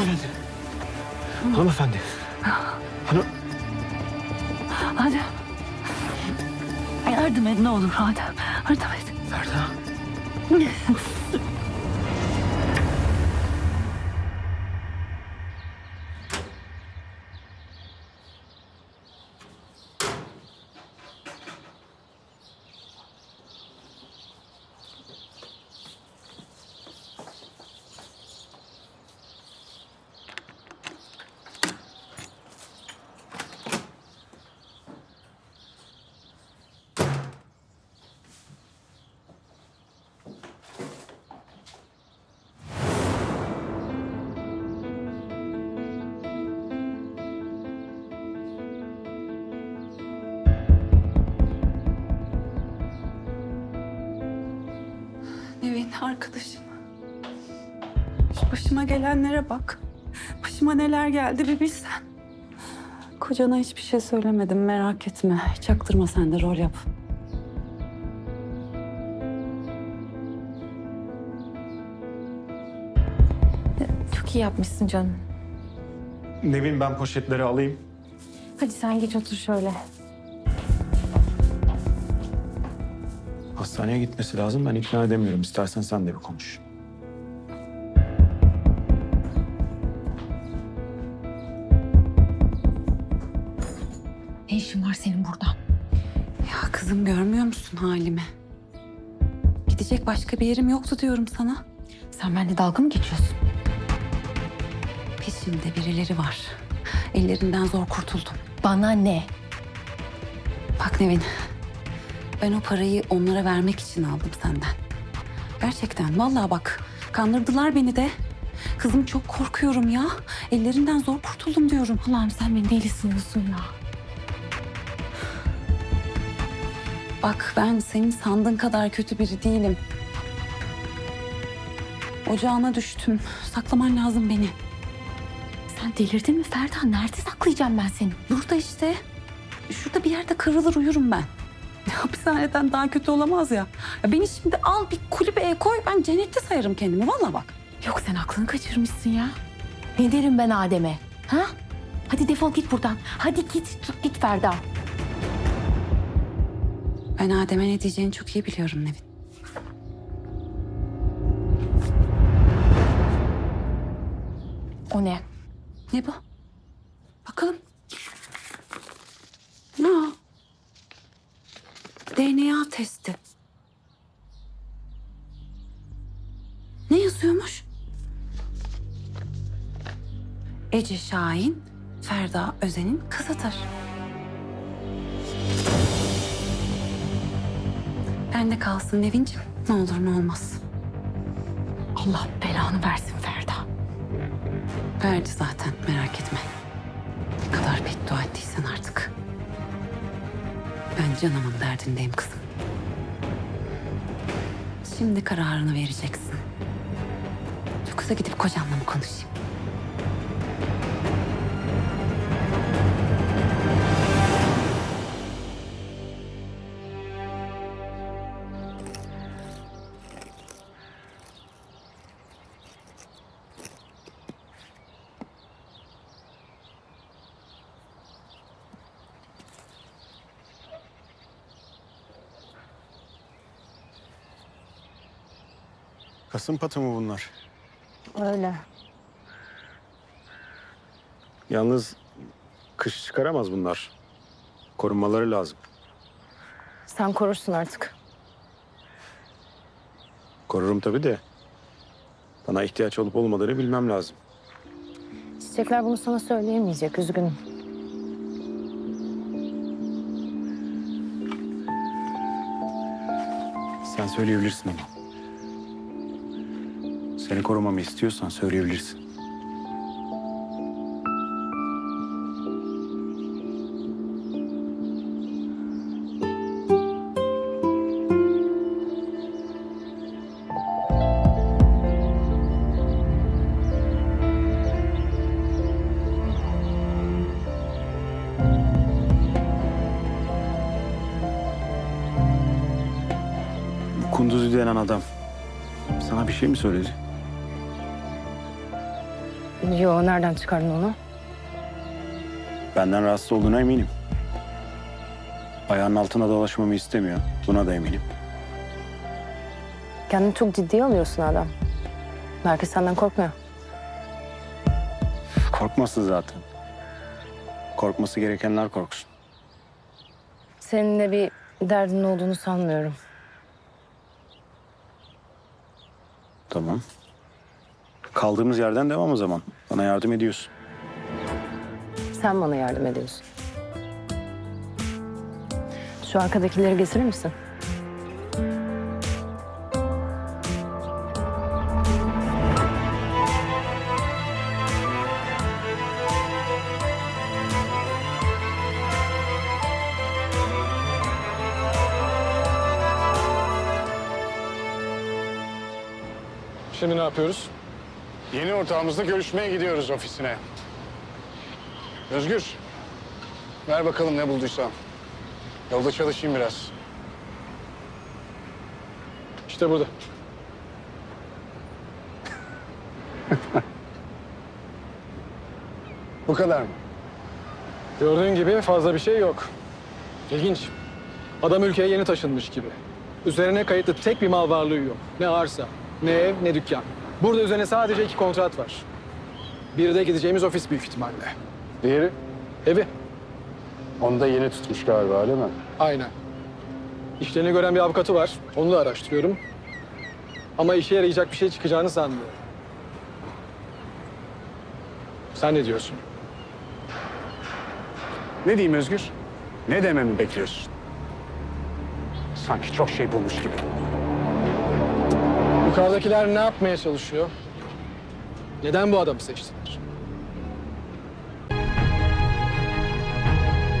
Hanımefendi. Hanımefendi. Hanım... Adem. Yardım et ne olur Adem. Yardım et. Ferda. Nevin arkadaşım. Şu başıma gelenlere bak. Başıma neler geldi bir bilsen. Kocana hiçbir şey söylemedim merak etme. Çaktırma sen de rol yap. Çok iyi yapmışsın canım. Nevin ben poşetleri alayım. Hadi sen geç otur şöyle. Hastaneye gitmesi lazım. Ben ikna edemiyorum. İstersen sen de bir konuş. Ne işin var senin burada? Ya kızım görmüyor musun halimi? Gidecek başka bir yerim yoktu diyorum sana. Sen benimle dalga mı geçiyorsun? Peşimde birileri var. Ellerinden zor kurtuldum. Bana ne? Bak Nevin, ben o parayı onlara vermek için aldım senden. Gerçekten, vallahi bak, kandırdılar beni de. Kızım çok korkuyorum ya. Ellerinden zor kurtuldum diyorum. Allah'ım sen beni deli sanıyorsun ya. Bak ben senin sandığın kadar kötü biri değilim. Ocağına düştüm. Saklaman lazım beni. Sen delirdin mi Ferda? Nerede saklayacağım ben seni? Burada işte. Şurada bir yerde kırılır uyurum ben. Hapishaneden daha kötü olamaz ya. ya. Beni şimdi al bir kulübeye koy. Ben cennette sayarım kendimi. Vallahi bak. Yok sen aklını kaçırmışsın ya. Ne derim ben Adem'e? Ha? Hadi defol git buradan. Hadi git, git Ferda. Ben Adem'e ne diyeceğini çok iyi biliyorum Nevin. O ne? Ne bu? Bakalım. Ne o? DNA testi. Ne yazıyormuş? Ece Şahin, Ferda Özen'in kızıdır. Bende kalsın Nevin'ciğim. Ne olur ne olmaz. Allah belanı versin Ferda. Verdi zaten merak etme. Ne kadar beddua ettiysen artık. Ben canımın derdindeyim kızım. Şimdi kararını vereceksin. Yoksa gidip kocanla mı konuşayım? Kasım patı mı bunlar? Öyle. Yalnız kış çıkaramaz bunlar. Korunmaları lazım. Sen korursun artık. Korurum tabii de. Bana ihtiyaç olup olmadığını bilmem lazım. Çiçekler bunu sana söyleyemeyecek. Üzgünüm. Sen söyleyebilirsin ama. Seni korumamı istiyorsan söyleyebilirsin. Kunduzi denen adam sana bir şey mi söyledi? Yo nereden çıkardın onu? Benden rahatsız olduğuna eminim. Ayağının altına dolaşmamı istemiyor. Buna da eminim. Kendini çok ciddiye alıyorsun adam. Belki senden korkmuyor. Korkmasın zaten. Korkması gerekenler korksun. Seninle bir derdin olduğunu sanmıyorum. Tamam. Kaldığımız yerden devam o zaman. Bana yardım ediyorsun. Sen bana yardım ediyorsun. Şu arkadakileri getirir misin? Şimdi ne yapıyoruz? Yeni ortağımızla görüşmeye gidiyoruz ofisine. Özgür, ver bakalım ne bulduysan. Yolda çalışayım biraz. İşte burada. Bu kadar mı? Gördüğün gibi fazla bir şey yok. İlginç. Adam ülkeye yeni taşınmış gibi. Üzerine kayıtlı tek bir mal varlığı yok. Ne arsa, ne ev, ne dükkan. Burada üzerine sadece iki kontrat var. Biri de gideceğimiz ofis büyük ihtimalle. Diğeri? Evi. Onu da yeni tutmuş galiba öyle mi? Aynen. İşlerini gören bir avukatı var. Onu da araştırıyorum. Ama işe yarayacak bir şey çıkacağını sanmıyorum. Sen ne diyorsun? Ne diyeyim Özgür? Ne dememi bekliyorsun? Sanki çok şey bulmuş gibi. Yukarıdakiler ne yapmaya çalışıyor? Neden bu adamı seçtiler?